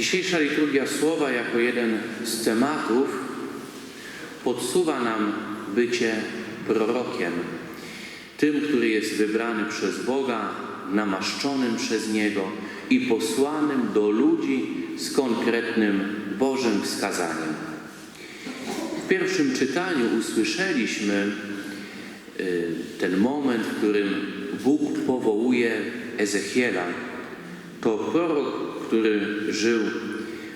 Dzisiejsza liturgia słowa jako jeden z tematów podsuwa nam bycie prorokiem, tym, który jest wybrany przez Boga, namaszczonym przez Niego i posłanym do ludzi z konkretnym Bożym wskazaniem. W pierwszym czytaniu usłyszeliśmy y, ten moment, w którym Bóg powołuje Ezechiela. To prorok, który żył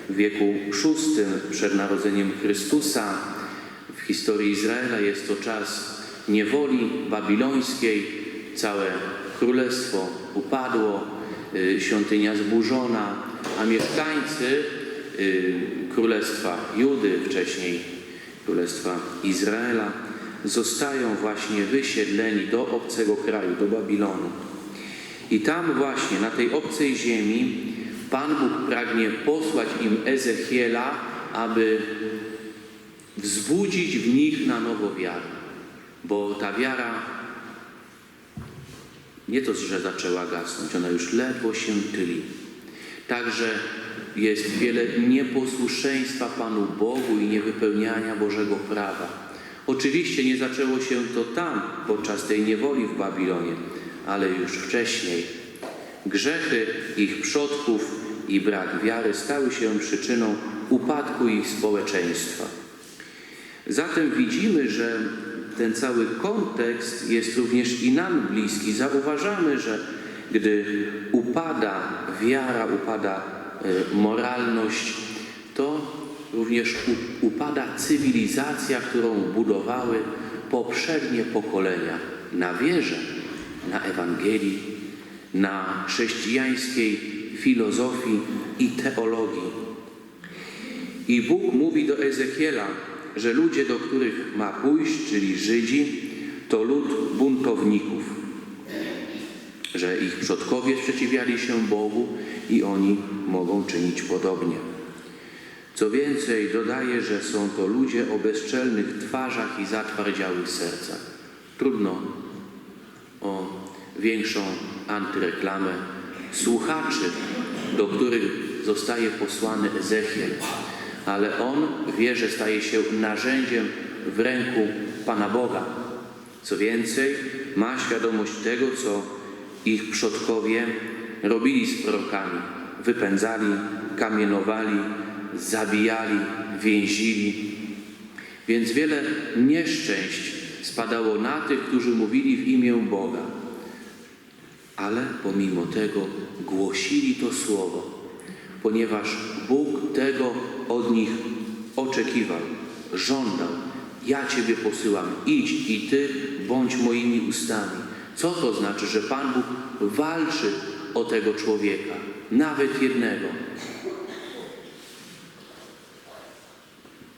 w wieku VI przed narodzeniem Chrystusa. W historii Izraela jest to czas niewoli babilońskiej. Całe królestwo upadło, y, świątynia zburzona, a mieszkańcy y, królestwa Judy, wcześniej królestwa Izraela, zostają właśnie wysiedleni do obcego kraju, do Babilonu. I tam właśnie, na tej obcej ziemi, Pan Bóg pragnie posłać im Ezechiela, aby wzbudzić w nich na nowo wiarę. Bo ta wiara nie to, że zaczęła gasnąć, ona już ledwo się tyli. Także jest wiele nieposłuszeństwa Panu Bogu i niewypełniania Bożego prawa. Oczywiście nie zaczęło się to tam, podczas tej niewoli w Babilonie, ale już wcześniej. Grzechy ich przodków i brak wiary stały się przyczyną upadku ich społeczeństwa. Zatem widzimy, że ten cały kontekst jest również i nam bliski. Zauważamy, że gdy upada wiara, upada e, moralność, to również upada cywilizacja, którą budowały poprzednie pokolenia na wierze, na Ewangelii, na chrześcijańskiej filozofii i teologii. I Bóg mówi do Ezechiela, że ludzie, do których ma pójść, czyli Żydzi, to lud buntowników, że ich przodkowie sprzeciwiali się Bogu i oni mogą czynić podobnie. Co więcej, dodaje, że są to ludzie o bezczelnych twarzach i zatwardziałych sercach. Trudno o większą antyreklamę słuchaczy, do których zostaje posłany Ezechiel, ale on wie, że staje się narzędziem w ręku Pana Boga. Co więcej, ma świadomość tego, co ich przodkowie robili z prorokami. Wypędzali, kamienowali, zabijali, więzili. Więc wiele nieszczęść spadało na tych, którzy mówili w imię Boga. Ale pomimo tego głosili to słowo, ponieważ Bóg tego od nich oczekiwał, żądał. Ja Ciebie posyłam, idź i Ty bądź moimi ustami. Co to znaczy, że Pan Bóg walczy o tego człowieka, nawet jednego.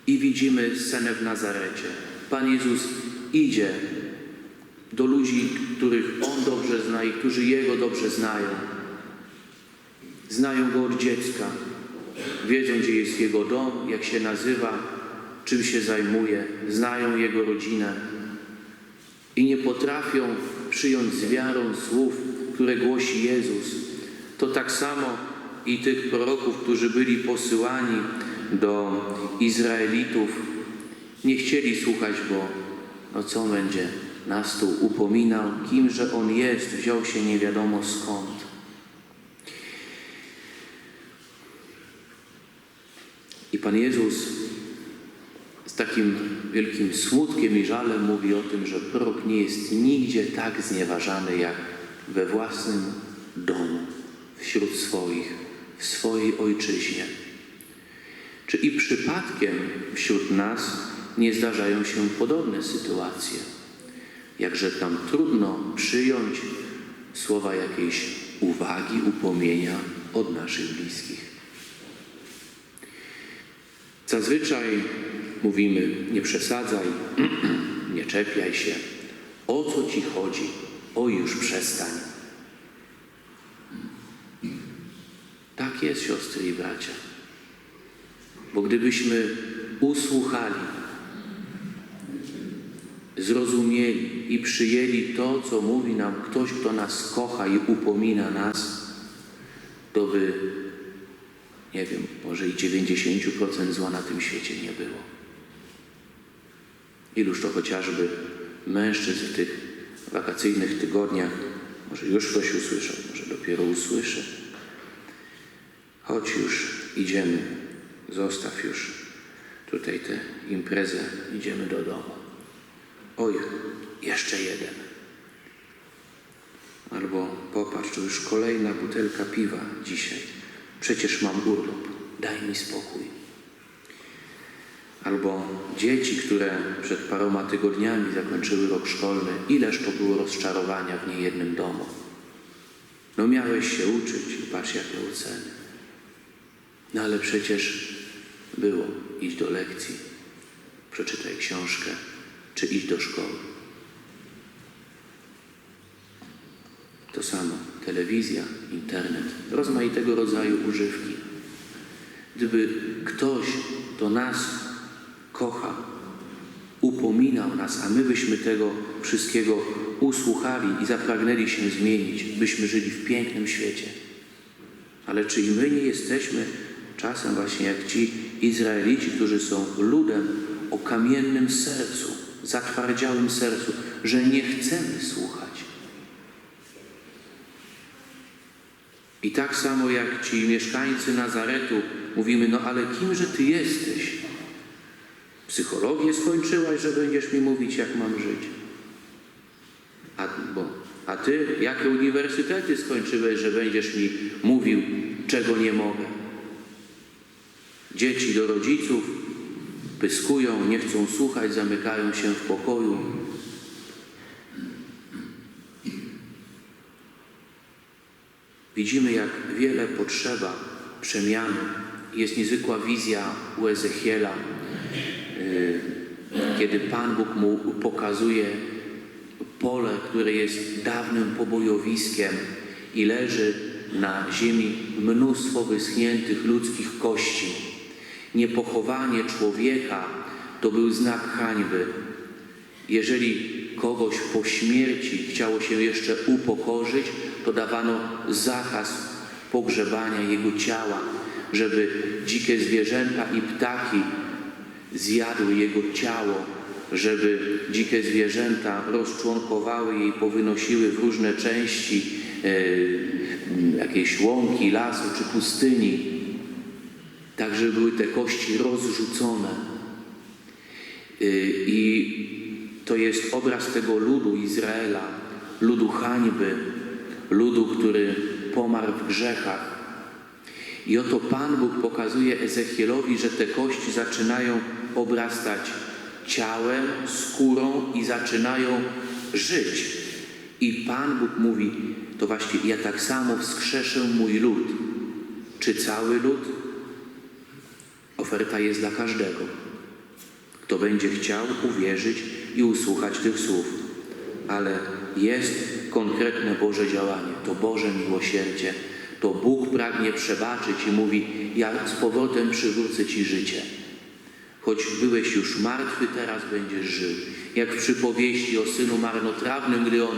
I widzimy scenę w Nazarecie. Pan Jezus idzie do ludzi, których On dobrze zna i którzy Jego dobrze znają. Znają Go od dziecka. Wiedzą, gdzie jest Jego dom, jak się nazywa, czym się zajmuje. Znają Jego rodzinę. I nie potrafią przyjąć z wiarą słów, które głosi Jezus. To tak samo i tych proroków, którzy byli posyłani do Izraelitów, nie chcieli słuchać, bo no co będzie nas tu upominał, kimże On jest, wziął się nie wiadomo skąd. I Pan Jezus z takim wielkim smutkiem i żalem mówi o tym, że prorok nie jest nigdzie tak znieważany jak we własnym domu, wśród swoich, w swojej ojczyźnie. Czy i przypadkiem wśród nas nie zdarzają się podobne sytuacje? Jakże tam trudno przyjąć słowa jakiejś uwagi, upomnienia od naszych bliskich. Zazwyczaj mówimy: nie przesadzaj, nie czepiaj się. O co ci chodzi? O już przestań. Tak jest, siostry i bracia. Bo gdybyśmy usłuchali, zrozumieli i przyjęli to, co mówi nam ktoś, kto nas kocha i upomina nas, to by nie wiem, może i 90% zła na tym świecie nie było. Iluż to chociażby mężczyzn w tych wakacyjnych tygodniach, może już ktoś usłyszał, może dopiero usłyszy. Chodź już, idziemy, zostaw już tutaj tę imprezę, idziemy do domu. Oj, jeszcze jeden. Albo popatrz, to już kolejna butelka piwa dzisiaj. Przecież mam urlop, daj mi spokój. Albo dzieci, które przed paroma tygodniami zakończyły rok szkolny, ileż to było rozczarowania w niejednym domu. No miałeś się uczyć i patrz jakie oceny. No ale przecież było iść do lekcji, przeczytaj książkę, czy iść do szkoły. To samo telewizja, internet, rozmaitego rodzaju używki. Gdyby ktoś do nas kocha, upominał nas, a my byśmy tego wszystkiego usłuchali i zapragnęli się zmienić, byśmy żyli w pięknym świecie. Ale czy i my nie jesteśmy czasem właśnie jak ci Izraelici, którzy są ludem o kamiennym sercu, zatwardziałym sercu, że nie chcemy słuchać? I tak samo jak ci mieszkańcy Nazaretu mówimy, no ale kimże ty jesteś? Psychologię skończyłaś, że będziesz mi mówić, jak mam żyć. A, bo, a ty jakie uniwersytety skończyłeś, że będziesz mi mówił, czego nie mogę? Dzieci do rodziców pyskują, nie chcą słuchać, zamykają się w pokoju. Widzimy, jak wiele potrzeba przemiany. Jest niezwykła wizja u Ezechiela, y, kiedy Pan Bóg mu pokazuje pole, które jest dawnym pobojowiskiem i leży na ziemi mnóstwo wyschniętych ludzkich kości. Niepochowanie człowieka to był znak hańby. Jeżeli kogoś po śmierci chciało się jeszcze upokorzyć, to dawano zakaz pogrzebania jego ciała, żeby dzikie zwierzęta i ptaki zjadły jego ciało, żeby dzikie zwierzęta rozczłonkowały je i powynosiły w różne części e, jakiejś łąki, lasu czy pustyni, tak żeby były te kości rozrzucone. Y, I to jest obraz tego ludu Izraela, ludu hańby, ludu, który pomarł w grzechach. I oto Pan Bóg pokazuje Ezechielowi, że te kości zaczynają obrastać ciałem, skórą i zaczynają żyć. I Pan Bóg mówi, to właśnie ja tak samo wskrzeszę mój lud. Czy cały lud? Oferta jest dla każdego, kto będzie chciał uwierzyć i usłuchać tych słów. Ale jest konkretne Boże działanie, to Boże miłosierdzie. To Bóg pragnie przebaczyć i mówi: Ja z powrotem przywrócę ci życie. Choć byłeś już martwy, teraz będziesz żył. Jak w przypowieści o synu marnotrawnym, gdy on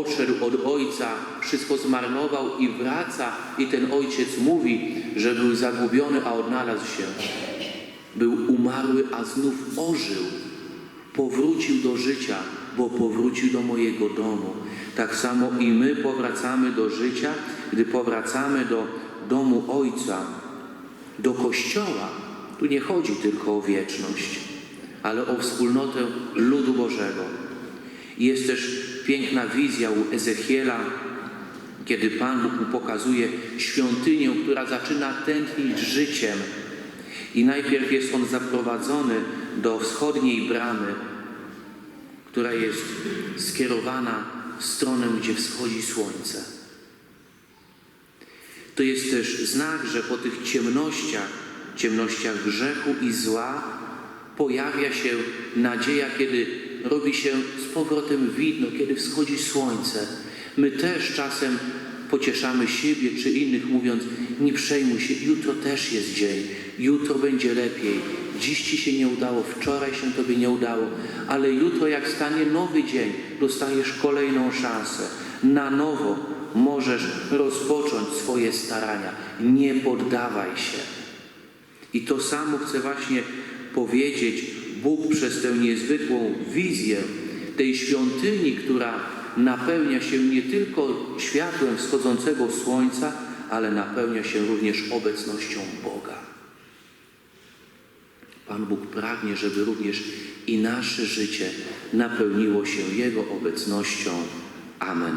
odszedł od ojca, wszystko zmarnował i wraca, i ten ojciec mówi, że był zagubiony, a odnalazł się. Był umarły, a znów ożył. Powrócił do życia, bo powrócił do mojego domu. Tak samo i my powracamy do życia, gdy powracamy do domu Ojca, do Kościoła. Tu nie chodzi tylko o wieczność, ale o wspólnotę ludu Bożego. Jest też piękna wizja u Ezechiela, kiedy Pan Bóg mu pokazuje świątynię, która zaczyna tętnić życiem. I najpierw jest on zaprowadzony do wschodniej bramy, która jest skierowana w stronę, gdzie wschodzi słońce. To jest też znak, że po tych ciemnościach, ciemnościach grzechu i zła, pojawia się nadzieja, kiedy robi się z powrotem widno, kiedy wschodzi słońce. My też czasem pocieszamy siebie czy innych, mówiąc: Nie przejmuj się, jutro też jest dzień, jutro będzie lepiej. Dziś ci się nie udało, wczoraj się tobie nie udało, ale jutro, jak stanie nowy dzień, dostajesz kolejną szansę na nowo możesz rozpocząć swoje starania. Nie poddawaj się. I to samo chcę właśnie powiedzieć Bóg przez tę niezwykłą wizję tej świątyni, która napełnia się nie tylko światłem wschodzącego słońca, ale napełnia się również obecnością Boga. Pan Bóg pragnie, żeby również i nasze życie napełniło się Jego obecnością. Amen.